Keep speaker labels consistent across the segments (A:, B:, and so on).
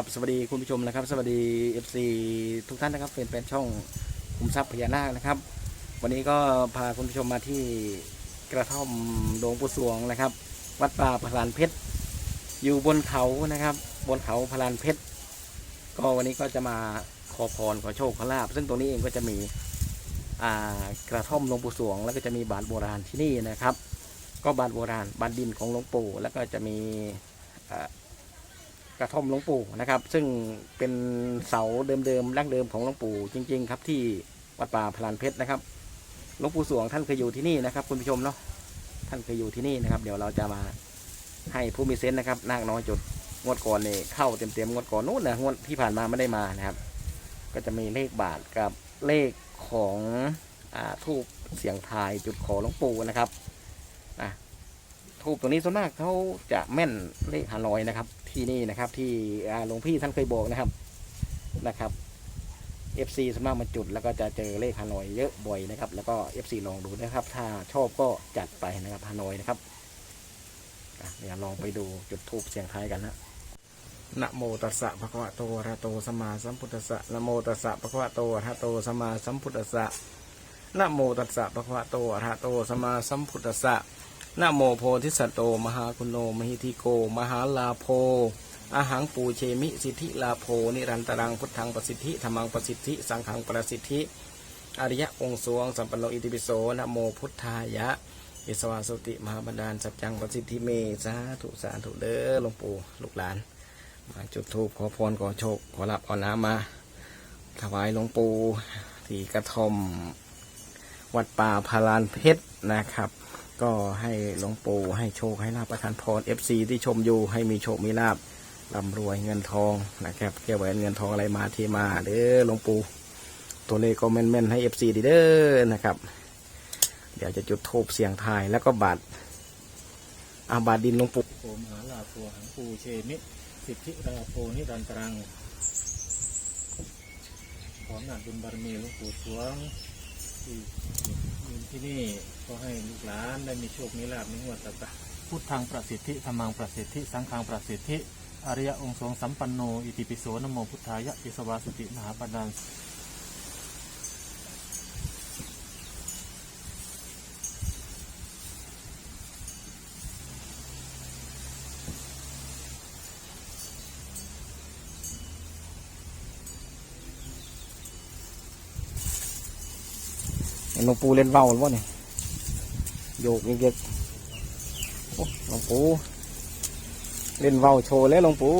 A: ครับสวัสดีคุณผู้ชมนะครับ สวัสดี FC ทุกท่านนะครับเป็นเป็นช่องคุมทรัพย์พญานาคนะครับ วันนี้ก็พาคุณผู้ชมมาที่กระท่อมหลวงปู่สวงนะครับ วัดป่าพลานเพชรอยู่บนเขานะครับ บนเขาพลานเพชรก็วันนี้ก็จะมาขอพรขอโชคขอลาบ ซึ่งตรงนี้เองก็จะมีกระท่อมหลวงปู่สวง แล้วก็จะมีบาทโบราณที่นี่นะครับ ก็บาทโบราณบาทดินของหลวงปู่แล้วก็จะมีอ่า กระท่อมหลวงปู่นะครับ ซึ่งเป็นเสาเดิมๆดั้งเดิมของหลวงปู่จริง ๆ ครับที่วัดป่าพลานเพชรนะครับหลวงปู่สวงท่านเคยอยู่ที่นี่นะครับ คุณผู้ชมเนาะท่านเคยอยู่ที่นี่นะครับ เดี๋ยวเราจะมาให้ผู้มีเซนต์นะครับนาคน้อยจุดงวดก่อนนี่เข้าเต็มๆงวดก่อนนู้นนะงวดที่ผ่านมาไม่ได้มานะครับ ก็จะมีเลขบาทกับเลขของอทูบเสียงทายจุดขอหลวงปู่นะครับอะ ทูบตัวนี้ส่วนมากเขาจะแม่นเลขฮานอยนะครับ ที่นี่นะครับที่หลวงพี่ท่านเคยบอกนะครับนะครับ FC ส่วนมากมาจุดแล้วก็จะเจอเลขฮานอยเยอะบ่อยนะครับ แล้วก็ FC ลองดูนะครับ ถ้าชอบก็จัดไปนะครับฮานอยนะครับเดี๋ยวลองไปดูจุดทูบเสียงทายกันนะนะโมตัสสะภะคะวะโตอะระโตสัมมาสัมพุทธัสสะนะโมตัสสะภะคะวะโตอะระโตสัมมาสัมพุทธัสสะนะโมตัสสะภะคะวะโตอะระหะโตสัมมาสัมพุทธัสสะ นะโมโพธิสัตโตมหาคุณโนมหิทิโก มหาลาโพอาหังปูเชมิสิทธิลาโพนิรันตรังพุทธังประสิทธิธรรมังประสิทธิ สังฆังประสิทธิ อริยะองค์สวงสัมปันโนอิติปิโสนะโมพุทธายะอิสวาสุติมหาบดาลสัจจังประสิทธิเมสาธุสาธุเด้อหลวงปู่ลูกหลาน มาจุดธูปขอพรขอโชค ขอรับขอน้ำมา ถวายหลวงปู่ที่กระทอมวัดป่าพารานเพชรนะครับ ก็ให้หลวงปู่ให้โชคให้ลาบประทานพร FC ที่ชมอยู่ให้มีโชคมีลาบร่ำรวยเงินทองนะครับแก้วแหวนเงินทองอะไรมาที่มาเด้อหลวงปู่ตัวเลขก็แม่นๆให้ FC ดีเด้อนะครับ เดี๋ยวจะจุดธูปเสียงทายแล้วก็บาทอาบาทดินหลวงปู่
B: โอมหาลาโพหังปูเชมิสิทธิราโพนิรันตรังขออำนาจบุญบารมีหลวงปู่สวงที่ ที่นี่ก็ให้ลูกหลานได้มีโชคมีลาภในงวดต่อๆพุทธังประสิทธิธรรมังประสิทธิสังฆังประสิทธิอริยองค์สงสัมปันโน อิติปิโสนโมพุทธายะอิสวาสติมหาปันดาล
A: เห็น หลวงปู่เล่นเว้าหรือว่าเนี่ยโยกเยอะๆหลวงปู่เล่นเว้าโชว์แล้วหลวงปู่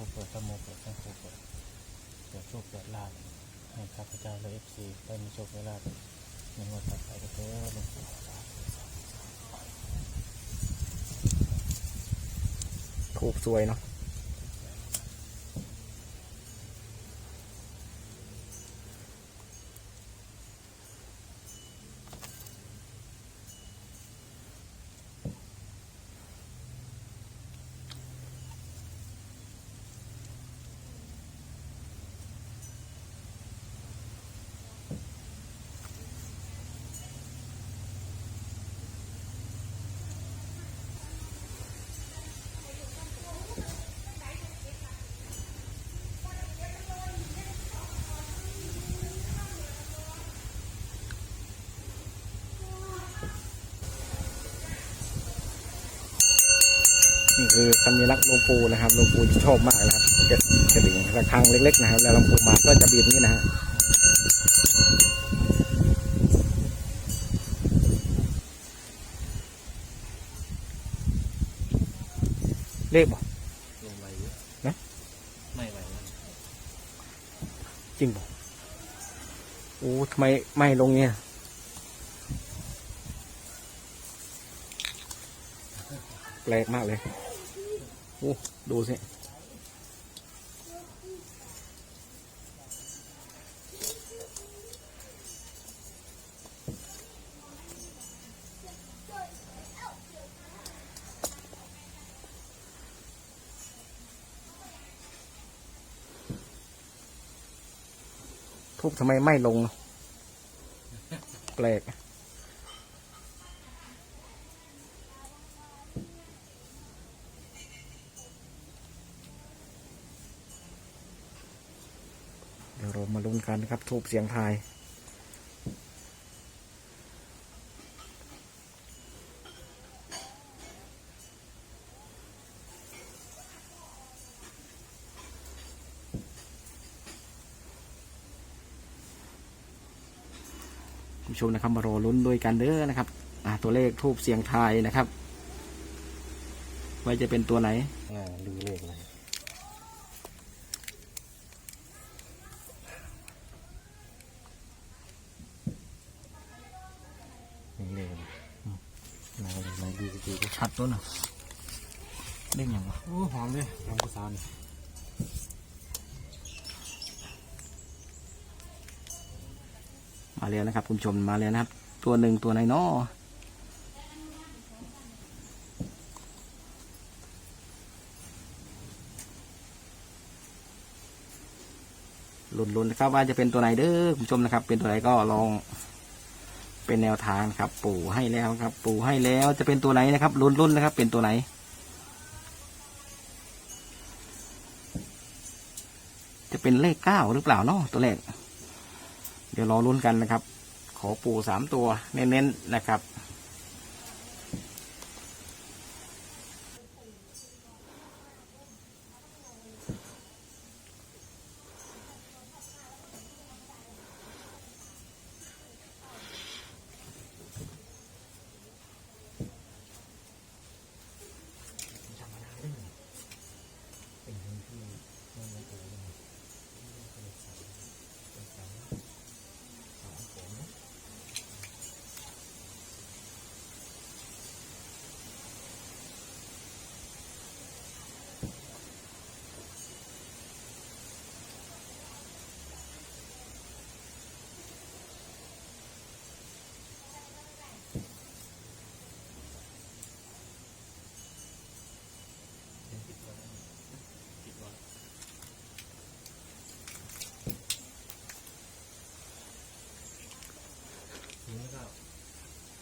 B: พุทโธเปิดสมุเปิดสังโฆเปิดเปิดโชคเปิดลาภให้ข้าพเจ้าและเอฟซีได้มีโชคได้ลาภในงวดต่อไปก็เถิดหลวงปู่สาธุสาธุ
A: ถูกสวยเนาะ คือสัญลักษณ์หลวงปู่นะครับหลวงปู่ชอบมากนะครับกระกระดิ่งระฆังเล็ก ๆ นะครับ แล้วหลวงปู่มาก็จะบีบนี่นะฮะเลขบ่
B: ลงไหวเยอะ
A: นะ
B: ไม่ไหวแล้ว
A: จริงบ่โอ้ทำไมไม่ลงเนี่ยแปลกมากเลย โอ้ดูสิทุบทำไมไม่ลง แปลก เดี๋ยวเรามาลุ้นกันนะครับ ทูบเสียงทายคุณผู้ชมนะครับมารอลุ้นด้วยกันเด้อนะครับตัวเลขทูบเสียงทายนะครับ ว่าจะเป็นตัวไหน
B: อ่าดูเลขอะไร นี่เลขอะไรไหนไหนดูดีๆก็
A: ชัดตัวน่ะเด้งอย่างวะ
B: โอ้หอมเลยหอมกระซาน
A: มาแล้วนะครับ คุณผู้ชมมาแล้วนะครับ ตัวหนึ่งตัวไหนเนาะลุ้นๆนะครับว่าจะเป็นตัวไหนเด้อคุณผู้ชมนะครับ เป็นตัวไหนก็ลอง เป็นแนวทางครับ ปู่ให้แล้วครับ ปู่ให้แล้วจะเป็นตัวไหนนะครับลุ้นๆนนะครับ เป็นตัวไหน จะเป็นเลขเก้าหรือเปล่าเนาะตัวเลขเดี๋ยวรอลุ้นกันนะครับ ขอปูสามตัวเน้นๆนะครับ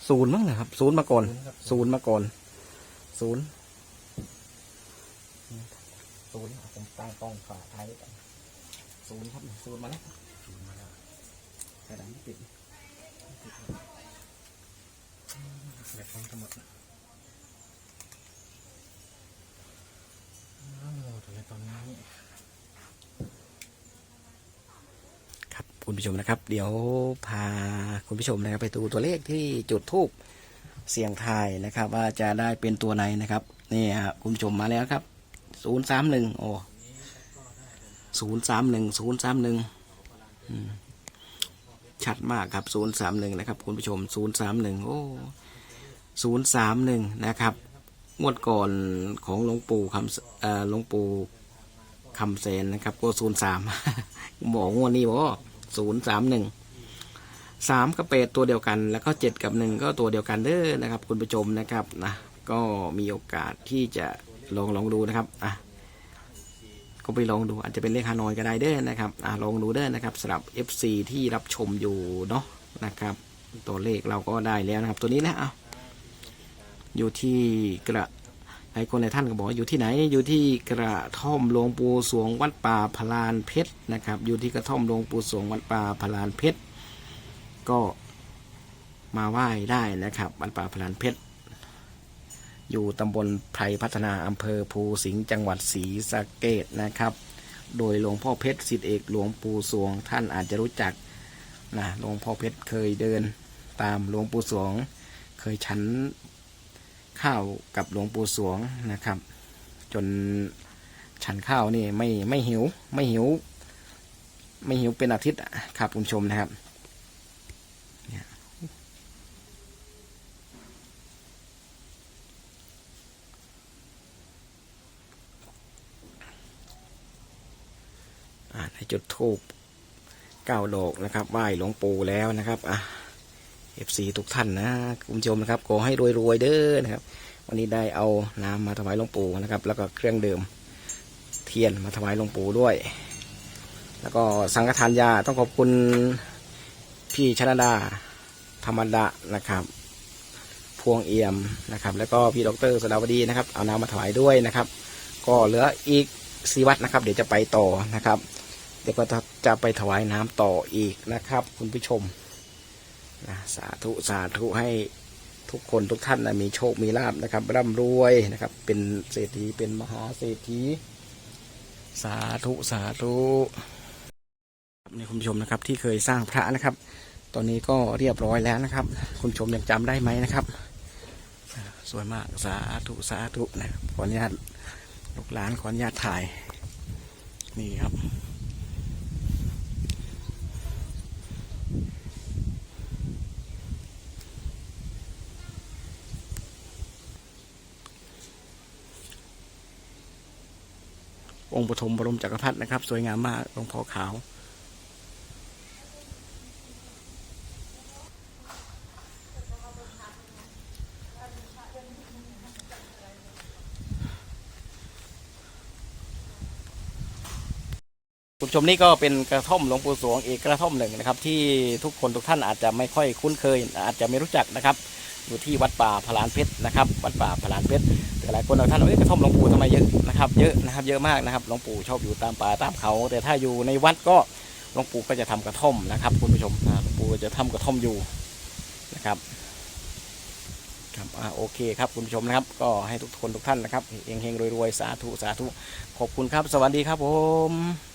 A: ศูนย์มั้งนะครับศูนย์มาก่อนศูนย์มาก่อนศูนย์ศูนย์ผมตั้งกล้องขาท้ายไว้ก่อนศูนย์ครับศูนย์มาแล้ว
B: ศูนย์มาแล้ว
A: กระดานไม่ติด
B: แบบพร้อมกันหมดอ้าวถึงตอนนี้
A: คุณผู้ชมนะครับ เดี๋ยวพาคุณผู้ชมนะครับ ไปดูตัวเลขที่จุดทูบเสียงทายนะครับ ว่าจะได้เป็นตัวไหนนะครับนี่ครับคุณผู้ชมมาแล้วครับศูนย์สามหนึ่งโอ้ศูนย์สามหนึ่งศูนย์สามหนึ่งชัดมากครับศูนย์สามหนึ่งนะครับ คุณผู้ชมศูนย์สามหนึ่งโอ้ศูนย์สามหนึ่งนะครับงวดก่อนของหลวงปู่คำเอ่อหลวงปู่คำเซนนะครับก็ศูนย์สามบอกงวดนี้บอก ศูนย์สามหนึ่งสามกับแปดตัวเดียวกัน แล้วก็เจ็ดกับหนึ่งก็ตัวเดียวกันเด้อนะครับ คุณผู้ชมนะครับนะก็มีโอกาสที่จะลองลองดูนะครับอะก็ไปลองดูอาจจะเป็นเลขฮานอยก็ได้เด้อนะครับอะลองดูเด้อนะครับสำหรับ FC ที่รับชมอยู่เนาะนะครับ ตัวเลขเราก็ได้แล้วนะครับ ตัวนี้นะอะอยู่ที่กระ หลายคนในท่านก็บอกอยู่ที่ไหนอยู่ที่กระท่อมหลวงปู่สวงวัดป่าพลานเพชรนะครับ อยู่ที่กระท่อมหลวงปู่สวงวัดป่าพลานเพชรก็มาไหว้ได้นะครับวัดป่าพลานเพชรอยู่ตำบลไพรพัฒนาอำเภอภูสิงห์จังหวัดศรีสะเกดนะครับ โดยหลวงพ่อเพชรสิทธิเอกหลวงปู่สวงท่านอาจจะรู้จักนะหลวงพ่อเพชรเคยเดินตามหลวงปู่สวง เคยฉัน ข้าวกับหลวงปู่สวงนะครับ จนฉันข้าวนี่ไม่ไม่หิวไม่หิว ไม่หิวเป็นอาทิตย์ครับคุณชมนะครับจุดทูบเก้าดอกนะครับไหว้หลวงปู่แล้วนะครับอะ เอฟซีทุกท่านนะคุณผู้ชมนะครับขอให้รวยๆเด้อนะครับ วันนี้ได้เอาน้ำมาถวายหลวงปู่นะครับ แล้วก็เครื่องดื่มเทียนมาถวายหลวงปู่ด้วย แล้วก็สังฆทานยาต้องขอบคุณพี่ชนดาธรรมดานะครับ พวงเอี่ยมนะครับ แล้วก็พี่ดรสดาวดีนะครับ เอาน้ำมาถวายด้วยนะครับ ก็เหลืออีกสีวัดนะครับ เดี๋ยวจะไปต่อนะครับ เดี๋ยวก็จะจะไปถวายน้ำต่ออีกนะครับ คุณผู้ชม นะสาธุสาธุให้ทุกคนทุกท่านนะมีโชคมีลาบนะครับ ร่ำรวยนะครับ เป็นเศรษฐีเป็นมหาเศรษฐีสาธุสาธุนี่คุณผู้ชมนะครับที่เคยสร้างพระนะครับ ตอนนี้ก็เรียบร้อยแล้วนะครับ คุณผู้ชมยังจำได้ไหมนะครับ สวยมากสาธุสาธุนะครับขออนุญาตลูกหลานขออนุญาตถ่ายนี่ครับ องค์ปฐมบรมจักรพรรดินะครับ สวยงามมากหลวงพ่อขาวคุณชมนี่ก็เป็นกระท่อมหลวงปู่สวงอีกกระท่อมหนึ่งนะครับ ที่ทุกคนทุกท่านอาจจะไม่ค่อยคุ้นเคย อาจจะไม่รู้จักนะครับ อยู่ที่วัดป่าพลานเพชรนะครับ วัดป่าพลานเพชรแต่หลายคนบางท่านว่าเอ้ยกระท่อมหลวงปู่ทำไมเยอะนะครับเยอะนะครับเยอะมากนะครับหลวงปู่ชอบอยู่ตามป่าตามเขา แต่ถ้าอยู่ในวัดก็หลวงปู่ก็จะทำกระท่อมนะครับ คุณผู้ชมหลวงปู่จะทำกระท่อมอยู่นะครับครับอ่าโอเคครับคุณผู้ชมนะครับ ก็ให้ทุกคนทุกท่านนะครับเฮงๆรวยๆสาธุสาธุขอบคุณครับ สวัสดีครับผม